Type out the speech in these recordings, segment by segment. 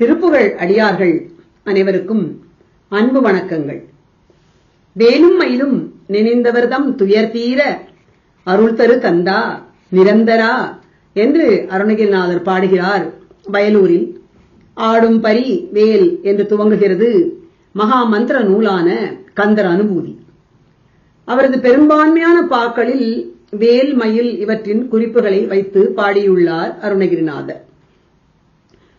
திருப்புகழ் அடியார்கள் அனைவருக்கும் அன்பு வணக்கங்கள். வேலும் மயிலும் நினைந்தவர்தம் துயர் தீர அருள் தரு கந்தா நிரந்தரா என்று அருணகிரிநாதர் பாடுகிறார் வயலூரில். ஆடும் பரி வேல் என்று துவங்குகிறது மகா மந்திர நூலான கந்தர் அனுபூதி. அவரது பெரும்பான்மையான பாக்களில் வேல் மயில் இவற்றின் குறிப்புகளை வைத்து பாடியுள்ளார் அருணகிரிநாதர்.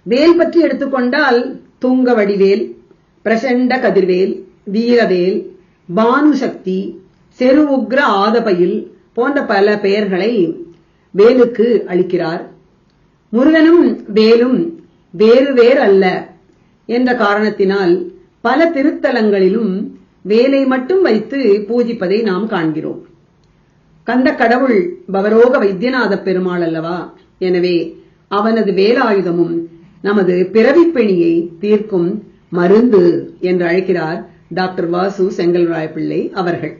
வேல் பற்றி எடுத்துக்கொண்டால் தூங்க வடிவேல் பிரசண்ட கதிர்வேல் வீரவேல் பானுசக்தி செரு உக்ர ஆதபயில் போன்ற பல பெயர்களை வேலுக்கு அளிக்கிறார். முருகனும் வேலும் வேறு வேறு அல்ல என்ற காரணத்தினால் பல திருத்தலங்களிலும் வேலை மட்டும் வைத்து பூஜிப்பதை நாம் காண்கிறோம். கந்த கடவுள் பவரோக வைத்தியநாத பெருமாள் அல்லவா? எனவே அவனது வேலாயுதமும் நமது பிறவிப்பெணியை தீர்க்கும் மருந்து என்று அழைக்கிறார் டாக்டர் வாசு செங்கல்ராயப்பிள்ளை அவர்கள்.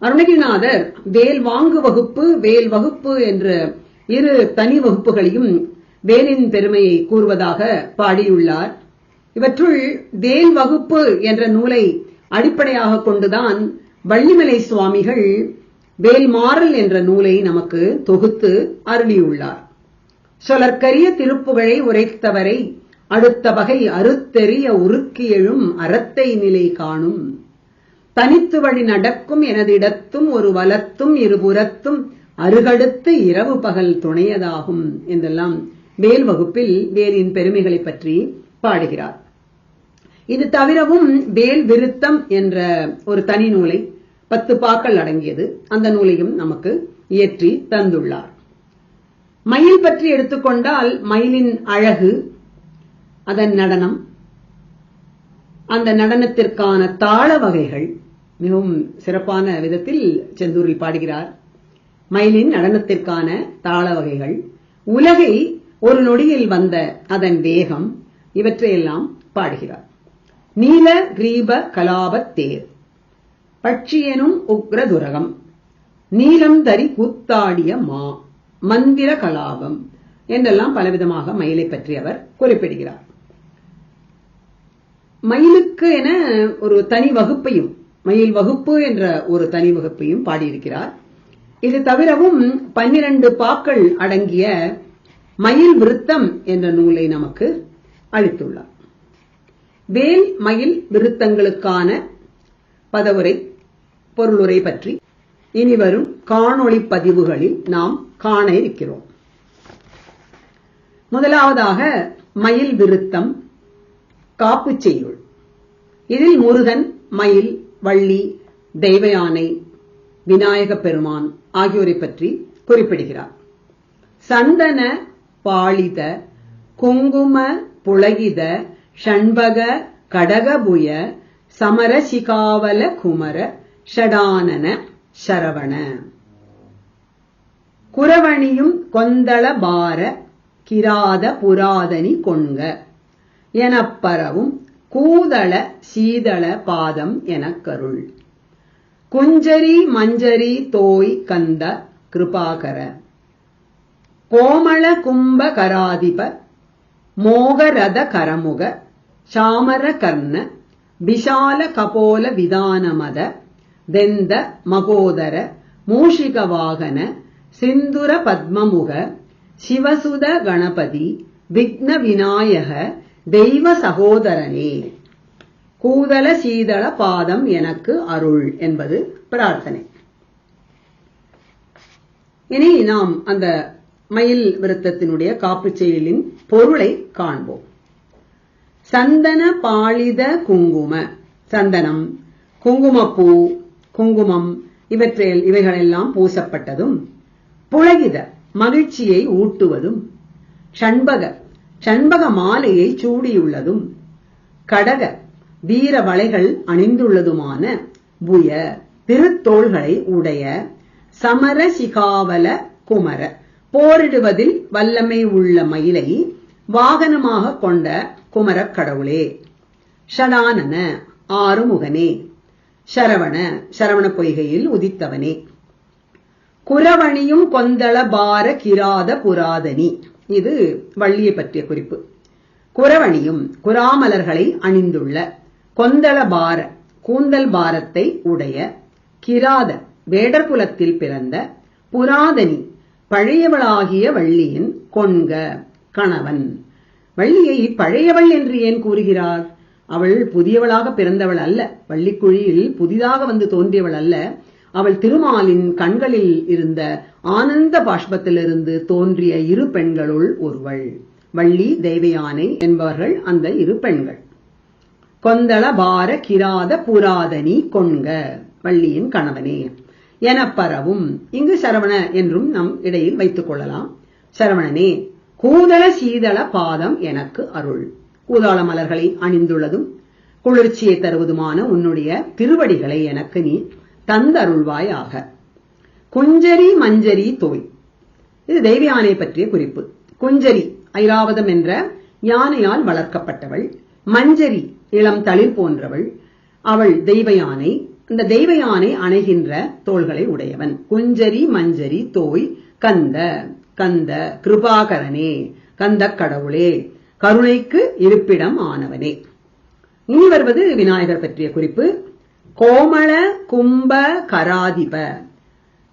அருணகிரிநாதர் வேல் வாங்கு வகுப்பு வேல் வகுப்பு என்ற இரு தனி வகுப்புகளையும் வேலின் பெருமையை கூறுவதாக பாடியுள்ளார். இவற்றுள் வேல் வகுப்பு என்ற நூலை அடிப்படையாக கொண்டுதான் வள்ளிமலை சுவாமிகள் வேல்மாறல் என்ற நூலை நமக்கு தொகுத்து அருளியுள்ளார். சொலற்கரிய திருப்புகழை உரைத்தவரை அடுத்த வகை அறுத்தெறிய உருக்கியெழும் அறத்தை நிலை காணும். தனித்து வழி நடக்கும் எனது இடத்தும் ஒரு வலத்தும் இருபுறத்தும் அருகடுத்து இரவு பகல் துணையதாகும் என்றெல்லாம் வேல் வகுப்பில் வேலின் பெருமைகளை பற்றி பாடுகிறார். இது தவிரவும் வேல் விருத்தம் என்ற ஒரு தனி நூலை பத்து பாக்கள் அடங்கியது. அந்த நூலையும் நமக்கு இயற்றி தந்துள்ளார். மயில் பற்றி எடுத்துக்கொண்டால் மயிலின் அழகு அதன் நடனம் அந்த நடனத்திற்கான தாள வகைகள் மிகவும் சிறப்பான விதத்தில் செந்தூரில் பாடுகிறார். மயிலின் நடனத்திற்கான தாள வகைகள் உலகை ஒரு நொடியில் வந்த அதன் வேகம் இவற்றையெல்லாம் பாடுகிறார். நீல கிரீப கலாபத் தேர் பட்சியனும் உக்ரதுரகம் நீலம் தரி கூத்தாடிய மா மந்திர கலாபம் என்றெல்லாம் பலவிதமாக மயிலை பற்றி அவர் குறிப்பிடுகிறார். மயிலுக்கு என ஒரு தனி வகுப்பையும் மயில் வகுப்பு என்ற ஒரு தனி வகுப்பையும் பாடியிருக்கிறார். இது தவிரவும் பன்னிரண்டு பாக்கள் அடங்கிய மயில் விருத்தம் என்ற நூலை நமக்கு அளித்துள்ளார். வேல் மயில் விருத்தங்களுக்கான பதவுரை பொருளுரை பற்றி இனிவரும் காணொளி பதிவுகளில் நாம் காண இருக்கிறோம். முதலாவதாக மயில் விருத்தம் காப்புச் செய்யுள். இதில் முருகன் மயில் வள்ளி தெய்வயானை விநாயக பெருமான் ஆகியோரை பற்றி குறிப்பிடுகிறார். சந்தன பாளித குங்கும புலகித ஷண்பக கடகபுய சமரசிகாவல குமர ஷடானன சரவண. குரவணியும் கொந்தள பார கிராத புராதனி கொண்க. எனப்பரவும் கூதள சீதள பாதம் எனக்கருள் குஞ்சரி மஞ்சரி தோய் கந்த கிருபாகர. கோமள கும்ப கராதிப மோகரத கரமுக சாமர கர்ண விஷால கபோல விதானமத தெந்த மகோதர மூஷிக வாகன சிந்துர பத்மமுக சிவசுத கணபதி விக்ன விநாயக தெய்வ சகோதரனே. கூதல சீதள பாதம் எனக்கு அருள் என்பது பிரார்த்தனை. இனி நாம் அந்த மயில் விருத்தத்தினுடைய காப்புச் செயலின் பொருளை காண்போம். சந்தன பாளித குங்கும சந்தனம் குங்குமப்பூ குங்குமம் இவற்றில் இவைகளெல்லாம் பூசப்பட்டதும் புழகித மகிழ்ச்சியை ஊட்டுவதும் ஷண்பக ஷண்பக மாலையை சூடியுள்ளதும் கடக வீர வளைகள் அணிந்துள்ளதுமான புய திருத்தோள்களை உடைய சமரசிகாவல குமர போரிடுவதில் வல்லமை உள்ள மயிலை வாகனமாக கொண்ட குமரக் கடவுளே. ஷடானன ஆறுமுகனே. சரவண சரவண பொய்கையில் உதித்தவனே. குரவணியும் கொந்தள பார கிராத புராதனி. இது வள்ளியை பற்றிய குறிப்பு. குரவணியும் குராமலர்களை அணிந்துள்ள கொந்தள பார கூந்தல் பாரத்தை உடைய கிராத வேடர் குலத்தில் பிறந்த புராதனி பழையவளாகிய வள்ளியின் கொண்க கணவன். வள்ளியை பழையவள் என்று ஏன் கூறுகிறார்? அவள் புதியவளாக பிறந்தவள் அல்ல. வள்ளிக்குழியில் புதிதாக வந்து தோன்றியவள் அல்ல. அவள் திருமாலின் கண்களில் இருந்த ஆனந்த பாஷ்பத்திலிருந்து தோன்றிய இரு பெண்களுள் ஒருவள். வள்ளி தெய்வயானை என்பவர்கள் அந்த இரு பெண்கள். கொந்தள பார கிராத புராதனி கொண்க வள்ளியின் கணவனே. என பரவும் இங்கு சரவண என்றும் நம் இடையில் வைத்துக் கொள்ளலாம். சரவணனே கூதள சீதள பாதம் எனக்கு அருள். கூதாள மலர்களை அணிந்துள்ளதும் குளிர்ச்சியை தருவதுமான உன்னுடைய திருவடிகளை எனக்கு நீ தந்தருள்வாயாக. குஞ்சரி மஞ்சரி தோய். இது தெய்வ யானை பற்றிய குறிப்பு. குஞ்சரி ஐராவதம் என்ற யானையால் வளர்க்கப்பட்டவள். மஞ்சரி இளம் தளிர் போன்றவள். அவள் தெய்வ யானை இந்த தெய்வ யானை அணைகின்ற தோள்களை உடையவன். குஞ்சரி மஞ்சரி தோய் கந்த. கந்த கிருபாகரனே. கந்த கடவுளே. கருணைக்கு இருப்பிடம் ஆனவனே இனி வருவது விநாயகர் பற்றிய குறிப்பு. கோமள கும்ப கராதிப.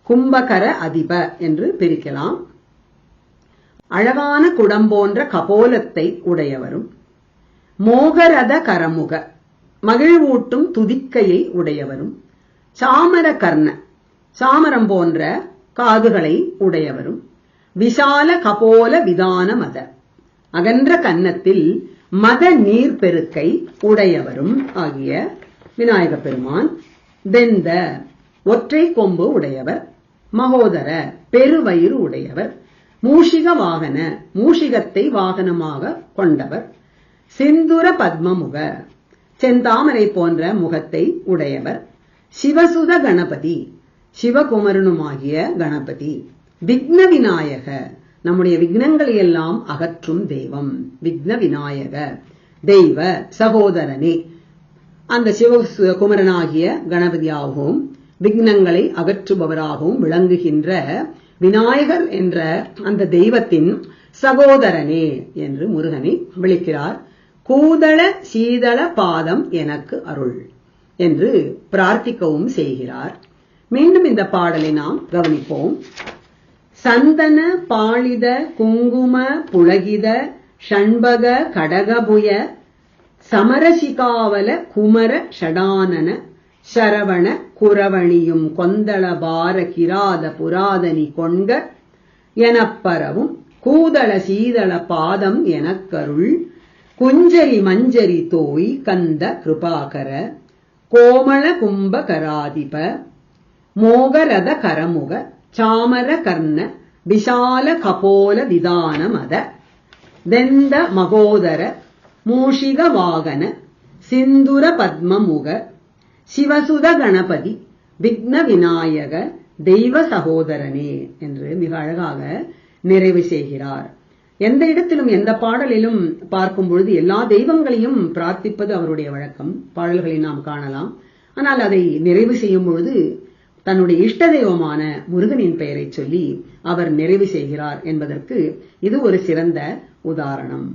கும்பகர அதிப என்று பிரிக்கலாம். அழகான குடம் போன்ற கபோலத்தை உடையவரும். மோகரத கரமுக. மகிழ்வூட்டும் துதிக்கையை உடையவரும். சாமர கர்ண. சாமரம் போன்ற காதுகளை உடையவரும். விசால கபோல விதான மத. அகன்ற கன்னத்தில் மத நீர் பெருக்கை உடையவரும் ஆகிய விநாயக பெருமான் வெந்த ஒற்றை கொம்பு உடையவர் மகோதர பெருவயிறு உடையவர் மூஷிக வாகன மூஷிகத்தை வாகனமாக கொண்டவர் சிந்துர பத்மமுக செந்தாமரை போன்ற முகத்தை உடையவர் சிவசுத கணபதி சிவகுமரனுமாகிய கணபதி விக்ன விநாயக நம்முடைய விக்னங்களை எல்லாம் அகற்றும் தெய்வம் விக்ன விநாயக தெய்வ சகோதரனே. அந்த சிவகுமரனாகிய கணபதியாகவும் விக்னங்களை அகற்றுபவராகவும் விளங்குகின்ற விநாயகர் என்ற அந்த தெய்வத்தின் சகோதரனே என்று முருகனை விളിக்கிறார். கூதள சீதள பாதம் எனக்கு அருள் என்று பிரார்த்திக்கவும் செய்கிறார். மீண்டும் இந்த பாடலை நாம் கவனிப்போம். சந்தன பாளித குங்கும புலகித ஷண்பக கடகபுய சமரசிகாவல குமர ஷடானன சரவண குரவணியும் கொந்தள பார கிராத புராதனி கொண்க எனப்பரவும் கூதள சீதள பாதம் எனக்கருள் குஞ்சரி மஞ்சரி தோய் கந்த கிருபாகர கோமள கும்ப கராதிப மோகரத கரமுக சாமர கர்ண விஷால கபோல விதானமத தெந்த வெந்த மகோதர மூஷிக வாகன சிந்துர பத்மமுக சிவசுத கணபதி விக்ன விநாயக தெய்வ சகோதரனே என்று மிக அழகாக நிறைவு செய்கிறார். எந்த இடத்திலும் எந்த பாடலிலும் பார்க்கும் பொழுது எல்லா தெய்வங்களையும் பிரார்த்திப்பது அவருடைய வழக்கம். பாடல்களை நாம் காணலாம். ஆனால் அதை நிறைவு செய்யும் பொழுது தன்னுடைய இஷ்ட தெய்வமான முருகனின் பெயரை சொல்லி அவர் நிறைவு செய்கிறார் என்பதற்கு இது ஒரு சிறந்த உதாரணம்.